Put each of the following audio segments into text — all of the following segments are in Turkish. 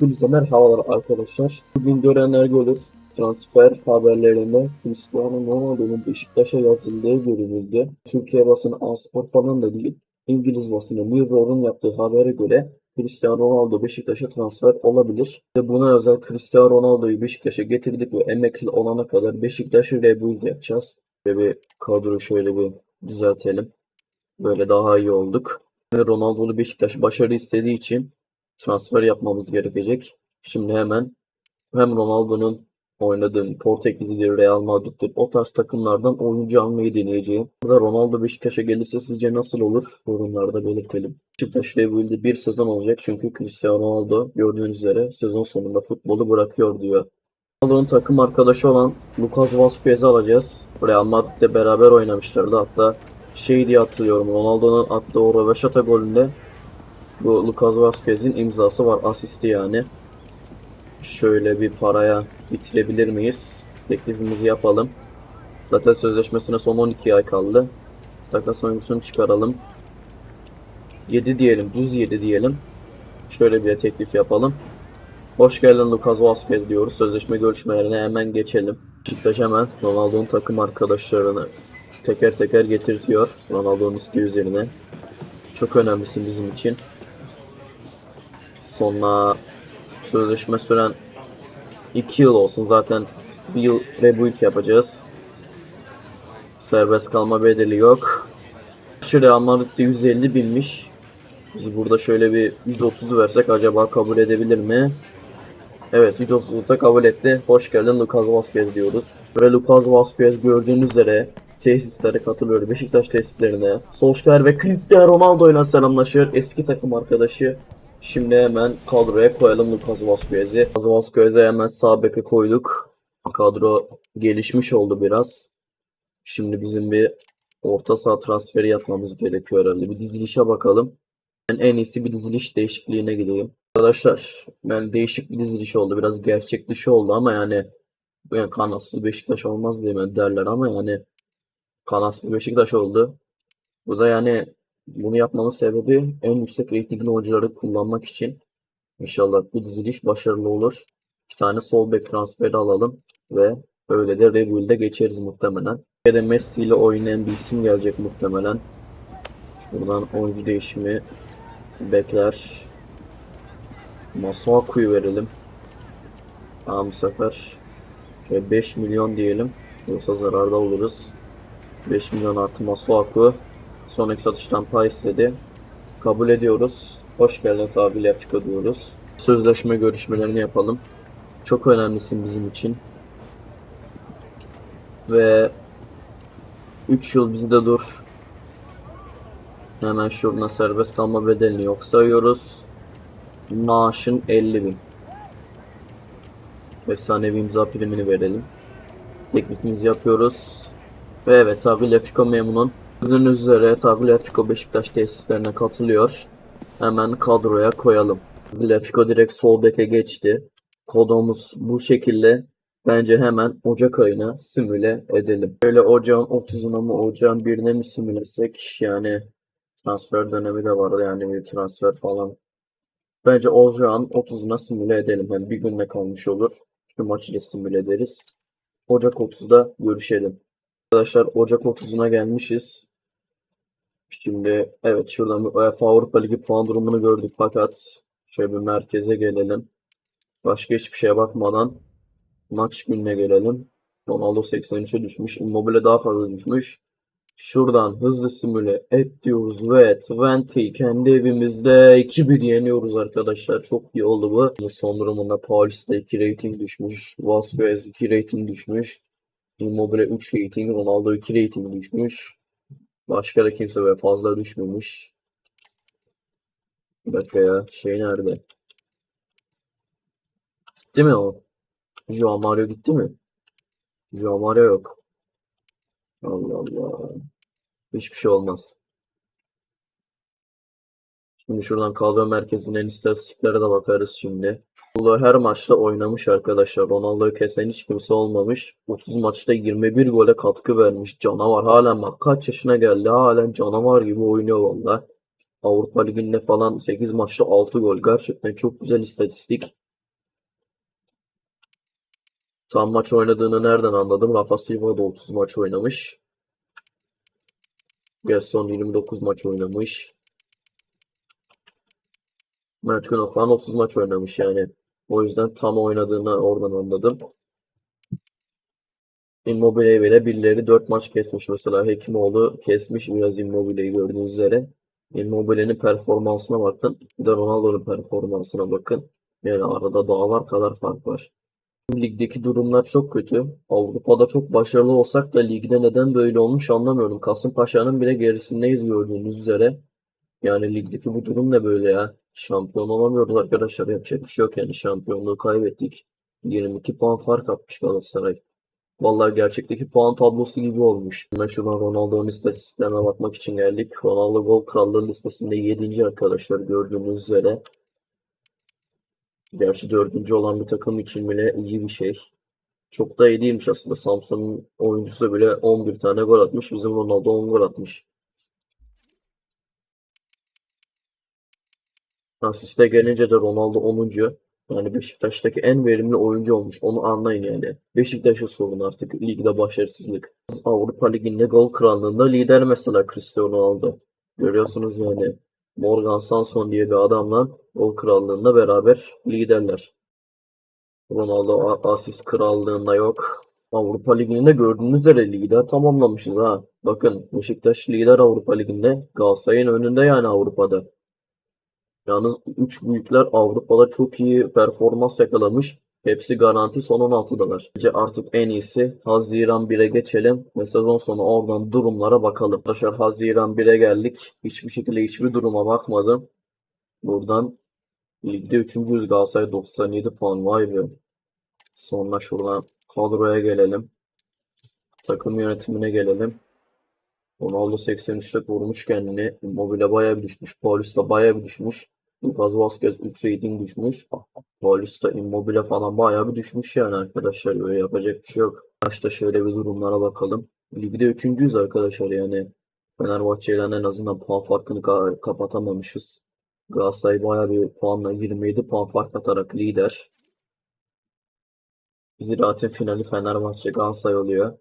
Hepinize merhabalar arkadaşlar. Bugün görenler görür. Transfer haberlerinde Cristiano Ronaldo'nun Beşiktaş'a yazıldığı görünüldü. Türkiye basını A-Spor falan da değil. İngiliz basını Mirror'un yaptığı habere göre Cristiano Ronaldo Beşiktaş'a transfer olabilir. Ve buna özel Cristiano Ronaldo'yu Beşiktaş'a getirdik ve emekli olana kadar Beşiktaş'ı rebuild yapacağız. Ve bir kadroyu şöyle bir düzeltelim. Böyle daha iyi olduk. Ronaldo'lu Beşiktaş başarı istediği için transfer yapmamız gerekecek. Şimdi hemen hem Ronaldo'nun oynadığı Portekizlidir, Real Madrid'dir o tarz takımlardan oyuncu almayı deneyeceğim. Burada Ronaldo Beşiktaş'a gelirse sizce nasıl olur? Yorumlarda belirtelim. Beşiktaş Rebuild'de bir sezon olacak çünkü Cristiano Ronaldo gördüğünüz üzere sezon sonunda futbolu bırakıyor diyor. Ronaldo'nun takım arkadaşı olan Lucas Vazquez'i alacağız. Real Madrid'de beraber oynamışlardı. Hatta şey diye hatırlıyorum Ronaldo'nun attığı o röveşata golünde bu Lucas Vazquez'in imzası var. Asisti yani. Şöyle bir paraya bitirebilir miyiz? Teklifimizi yapalım. Zaten sözleşmesine son 12 ay kaldı. Takas oyuncusunu çıkaralım. 7 diyelim. Düz 7 diyelim. Şöyle bir teklif yapalım. Hoş geldin Lucas Vazquez diyoruz. Sözleşme görüşmelerine hemen geçelim. Beşiktaş hemen Ronaldo'nun takım arkadaşlarını teker teker getirtiyor. Ronaldo'nun isteği üzerine. Çok önemlisin bizim için. Sonra sözleşme süren 2 yıl olsun. Zaten bir yıl rebuild yapacağız. Serbest kalma bedeli yok. Şu Real Madrid'de 150 binmiş. Biz burada şöyle bir 130'u versek acaba kabul edebilir mi? Evet 130'u da kabul etti. Hoş geldin Lucas Vazquez diyoruz. Ve Lucas Vazquez gördüğünüz üzere tesislere katılıyor. Beşiktaş tesislerine. Solskjaer ve Cristiano Ronaldo ile selamlaşıyor. Eski takım arkadaşı. Şimdi hemen kadroya koyalım Lucas Vazquez'i. Lucas Vazquez'i hemen sağ beke koyduk. Kadro gelişmiş oldu biraz. Şimdi bizim bir orta saha transferi yapmamız gerekiyor herhalde. Bir dizilişe bakalım. Ben en iyisi bir diziliş değişikliğine gideyim. Arkadaşlar ben değişik bir diziliş oldu. Biraz gerçek dışı oldu ama yani, yani kanatsız Beşiktaş olmaz diye derler ama yani kanatsız Beşiktaş oldu. Bu da yani bunu yapmamın sebebi en yüksek reytingli oyuncuları kullanmak için. İnşallah bu diziliş başarılı olur. Bir tane sol bek transferi alalım ve öyle de rebuild'e geçeriz muhtemelen. Ya da Messi ile oynayan bir isim gelecek muhtemelen. Şuradan oyuncu değişimi bekler. Masuaku'yu verelim. Tamam bu sefer şöyle 5 milyon diyelim. Yoksa zararda oluruz. 5 milyon artı Masuaku. Sonraki satıştan pay istedi. Kabul ediyoruz. Hoş geldin tabi Lefika diyoruz. Sözleşme görüşmelerini yapalım. Çok önemlisin bizim için. Ve 3 yıl bizde dur. Hemen şuradan serbest kalma bedelini yok sayıyoruz. Maaşın 50 bin. Efsanevi imza primini verelim. Teklifimizi yapıyoruz. Ve evet tabi Lefika memnun. Gördüğünüz üzere tabi Lefiko Beşiktaş tesislerine katılıyor. Hemen kadroya koyalım. Lefiko direkt sol beke geçti. Kodumuz bu şekilde. Bence hemen Ocak ayına simüle edelim. Böyle ocağın 30'una mı ocağın 1'ine mi simülesek yani transfer dönemi de var yani bir transfer falan. Bence ocağın 30'una simüle edelim. Yani bir günde kalmış olur. Şu maç ile simüle ederiz. Ocak 30'da görüşelim. Arkadaşlar Ocak 30'una gelmişiz. Şimdi evet şuradan UEFA Avrupa Ligi puan durumunu gördük fakat şöyle bir merkeze gelelim. Başka hiçbir şeye bakmadan maç gününe gelelim. Ronaldo 83'e düşmüş. Immobile daha fazla düşmüş. Şuradan hızlı simüle et diyoruz ve Twente kendi evimizde 2-1 yeniyoruz arkadaşlar. Çok iyi oldu bu. Son durumunda Paulista 2 rating düşmüş. Vasquez 2 rating düşmüş. Immobile 3 rating. Ronaldo 2 rating düşmüş. Başka da kimse böyle fazla düşmemiş. Bir dakika ya. Şey nerede? Gitti mi o? Joao Mario gitti mi? Joao Mario yok. Allah Allah. Hiçbir şey olmaz. Şimdi şuradan kadro merkezinin istatistiklere de bakarız şimdi. Ronaldo her maçta oynamış arkadaşlar. Ronaldo'yu kesen hiç kimse olmamış. 30 maçta 21 gole katkı vermiş. Canavar halen bak kaç yaşına geldi. Halen canavar gibi oynuyor valla. Avrupa Ligi'nde falan 8 maçta 6 gol. Gerçekten çok güzel istatistik. Tam maç oynadığını nereden anladım? Rafa Silva da 30 maç oynamış. Gerson 29 maç oynamış. Mert Günok falan 30 maç oynamış yani. O yüzden tam oynadığını oradan anladım. Immobile'ye bile birileri 4 maç kesmiş. Mesela Hekimoğlu kesmiş biraz Immobile'yi gördüğünüz üzere. Immobile'nin performansına bakın. Bir de Ronaldo'nun performansına bakın. Yani arada dağlar kadar fark var. Ligdeki durumlar çok kötü. Avrupa'da çok başarılı olsak da ligde neden böyle olmuş anlamıyorum. Kasımpaşa'nın bile gerisindeyiz gördüğünüz üzere. Yani ligdeki bu durum ne böyle ya? Şampiyon olamıyoruz arkadaşlar. Yapacak bir şey yok yani. Şampiyonluğu kaybettik. 22 puan fark atmış Galatasaray. Vallahi gerçekteki puan tablosu gibi olmuş. Ben şuradan Ronaldo'nun istatistiklerine bakmak için geldik. Ronaldo gol krallığı listesinde 7. arkadaşlar gördüğünüz üzere. Gerçi 4. olan bir takım için bile iyi bir şey. Çok da iyi değilmiş aslında. Samsun'un oyuncusu bile 11 tane gol atmış. Bizim Ronaldo 10 gol atmış. Asiste gelince de Ronaldo 10. Yani Beşiktaş'taki en verimli oyuncu olmuş. Onu anlayın yani. Beşiktaş'ın sorunu artık ligde başarısızlık. Avrupa Ligi'nde gol krallığında lider mesela Cristiano Ronaldo. Görüyorsunuz yani. Morgan Sanson diye bir adamla gol krallığında beraber liderler. Ronaldo asist krallığında yok. Avrupa Ligi'nde gördüğünüz üzere lider tamamlamışız ha. Bakın Beşiktaş lider Avrupa Ligi'nde. Galatasaray'ın önünde yani Avrupa'da. Yalnız 3 büyükler Avrupa'da çok iyi performans yakalamış. Hepsi garanti son 16'dalar. Bence artık en iyisi Haziran 1'e geçelim ve sezon sonu oradan durumlara bakalım. Arkadaşlar Haziran 1'e geldik. Hiçbir şekilde hiçbir duruma bakmadım. Buradan ligde 3.yüz Galatasaray 97 puan vay be. Sonra şuradan kadroya gelelim. Takım yönetimine gelelim. Ronaldo 83'te vurmuş kendini. Immobile bayağı bir düşmüş. Paulus da bayağı bir düşmüş. Lucas Vazquez 3 rating düşmüş. Paulus da Immobile falan bayağı bir düşmüş yani arkadaşlar. Böyle yapacak bir şey yok. Başta şöyle bir durumlara bakalım. Ligde üçüncüyüz arkadaşlar yani. Fenerbahçe'yle en azından puan farkını ka- kapatamamışız. Galatasaray bayağı bir puanla 27 puan fark atarak lider. Ziraat'in finali Fenerbahçe Galatasaray oluyor.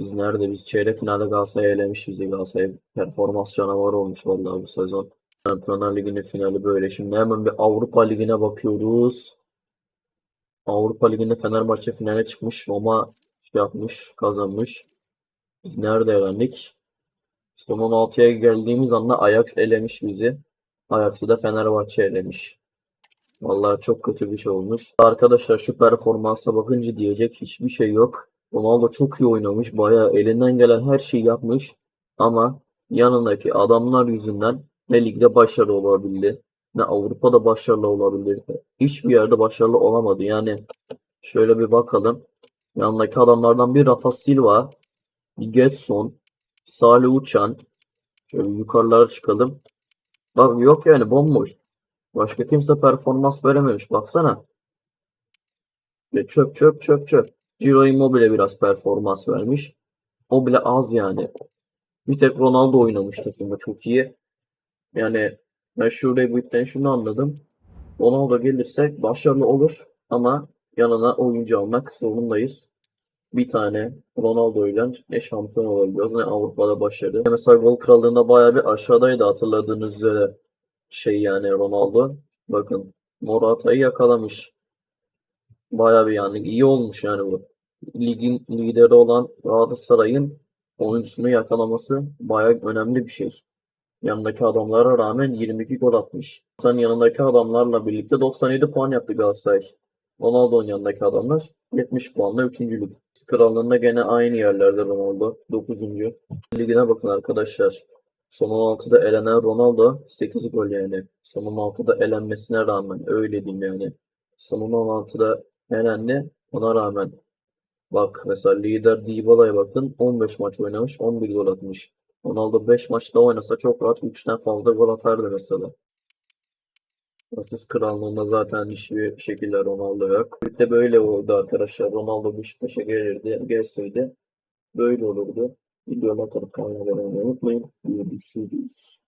Biz nerede? Biz çeyrek finalde Galatasaray'ı elemiş bizi. Galatasaray performans canavarı olmuş vallahi bu sezon. Şampiyonlar Ligi'nin finali böyle. Şimdi hemen bir Avrupa Ligi'ne bakıyoruz. Avrupa Ligi'nde Fenerbahçe finale çıkmış. Roma şey yapmış, kazanmış. Biz nerede elendik? Son 16'ya geldiğimiz anda Ajax elemiş bizi. Ajax'ı da Fenerbahçe elemiş. Vallahi çok kötü bir şey olmuş. Arkadaşlar şu performansa bakınca diyecek hiçbir şey yok. Ronaldo çok iyi oynamış. Bayağı elinden gelen her şeyi yapmış. Ama yanındaki adamlar yüzünden ne ligde başarılı olabildi, ne Avrupa'da başarılı olabildi. Hiçbir yerde başarılı olamadı. Yani şöyle bir bakalım. Yanındaki adamlardan bir Rafa Silva, bir Getson, Salih Uçan. Şöyle yukarılara çıkalım. Bak yok yani bomboş. Başka kimse performans verememiş. Baksana. Ve çöp çöp çöp çöp. Ciro Immobile biraz performans vermiş. O bile az yani. Bir tek Ronaldo oynamış takımda çok iyi. Yani ben şurada bu ipten şunu anladım. Ronaldo gelirse başarılı olur ama yanına oyuncu almak zorundayız. Bir tane Ronaldo ile ne şampiyon olabiliyoruz ne Avrupa'da başarı. Mesela gol krallığında bayağı bir aşağıdaydı hatırladığınız üzere şey yani Ronaldo. Bakın Morata'yı yakalamış. Bayağı bir yani iyi olmuş yani bu. Ligin lideri olan Galatasaray'ın oyuncusunu yakalaması bayağı önemli bir şey. Yanındaki adamlara rağmen 22 gol atmış. Sen yanındaki adamlarla birlikte 97 puan yaptı Galatasaray. Ronaldo'nun yanındaki adamlar 70 puanla 3. lig. Krallığında gene aynı yerlerde Ronaldo 9. Ligine bakın arkadaşlar. Son 16'da elenen Ronaldo 8 gol yani. Son 16'da elenmesine rağmen öyle diyeyim yani. Son 16'da elendi ona rağmen. Bak mesela lider Dybala'ya bakın 15 maç oynamış 11 gol atmış. Ronaldo 5 maçta oynasa çok rahat 3'ten fazla gol atardı mesela. Asist krallığında zaten hiçbir şekilde Ronaldo yok. Bir de böyle oldu arkadaşlar. Ronaldo Beşiktaş'a gelirdi, gelseydi böyle olurdu. Videomu atıp kanala abone olmayı unutmayın. Görüşürüz.